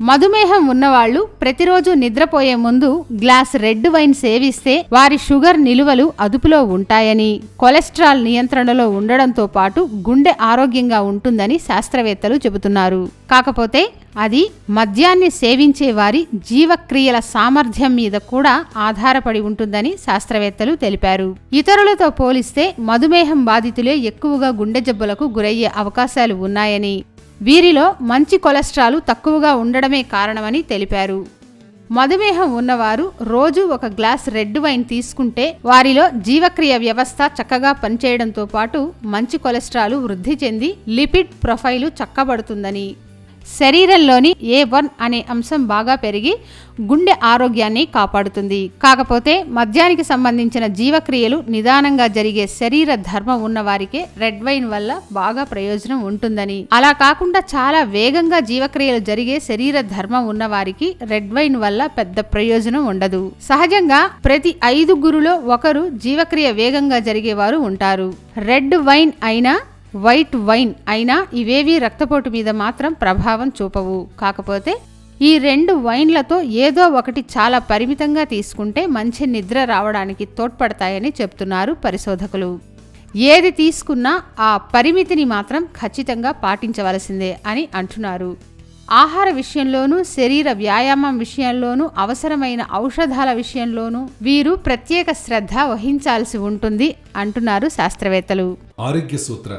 మధుమేహం ఉన్నవాళ్ళు ప్రతిరోజు నిద్రపోయే ముందు గ్లాస్ రెడ్ వైన్ సేవిస్తే వారి షుగర్ నిలువలు అదుపులో ఉంటాయని కొలెస్ట్రాల్ నియంత్రణలో ఉండడంతో పాటు గుండె ఆరోగ్యంగా ఉంటుందని శాస్త్రవేత్తలు చెబుతున్నారు. కాకపోతే అది మద్యాన్ని సేవించే వారి జీవక్రియల సామర్థ్యం మీద కూడా ఆధారపడి ఉంటుందని శాస్త్రవేత్తలు తెలిపారు. ఇతరులతో పోలిస్తే మధుమేహం బాధితులే ఎక్కువగా గుండె జబ్బులకు గురయ్యే అవకాశాలు ఉన్నాయని వీరిలో మంచి కొలెస్ట్రాల్ తక్కువగా ఉండడమే కారణమని తెలిపారు. మధుమేహం ఉన్నవారు రోజు ఒక గ్లాస్ రెడ్ వైన్ తీసుకుంటే వారిలో జీవక్రియ వ్యవస్థ చక్కగా పనిచేయడంతో పాటు మంచి కొలెస్ట్రాల్ వృద్ధి చెంది లిపిడ్ ప్రొఫైలు చక్కబడుతుందని. శరీరంలోని ఏ వన్ అనే అంశం బాగా పెరిగి గుండె ఆరోగ్యాన్ని కాపాడుతుంది. కాకపోతే మద్యానికి సంబంధించిన జీవక్రియలు నిదానంగా జరిగే శరీర ధర్మం ఉన్న వారికే రెడ్ వైన్ వల్ల బాగా ప్రయోజనం ఉంటుందని. అలా కాకుండా చాలా వేగంగా జీవక్రియలు జరిగే శరీర ధర్మం ఉన్న వారికి రెడ్ వైన్ వల్ల పెద్ద ప్రయోజనం ఉండదు. సహజంగా ప్రతి ఐదుగురులో ఒకరు జీవక్రియ వేగంగా జరిగేవారు ఉంటారు. రెడ్ వైన్ అయినా వైట్ వైన్ అయినా ఇవేవీ రక్తపోటు మీద మాత్రం ప్రభావం చూపవు. కాకపోతే ఈ రెండు వైన్లతో ఏదో ఒకటి చాలా పరిమితంగా తీసుకుంటే మంచి నిద్ర రావడానికి తోడ్పడతాయని చెప్తున్నారు పరిశోధకులు. ఏది తీసుకున్నా ఆ పరిమితిని మాత్రం ఖచ్చితంగా పాటించవలసిందే అని అంటున్నారు. ఆహార విషయంలోనూ శరీర వ్యాయామం విషయంలోనూ అవసరమైన ఔషధాల విషయంలోనూ వీరు ప్రత్యేక శ్రద్ధ వహించాల్సి ఉంటుంది అంటున్నారు శాస్త్రవేత్తలు. ఆరోగ్య సూత్ర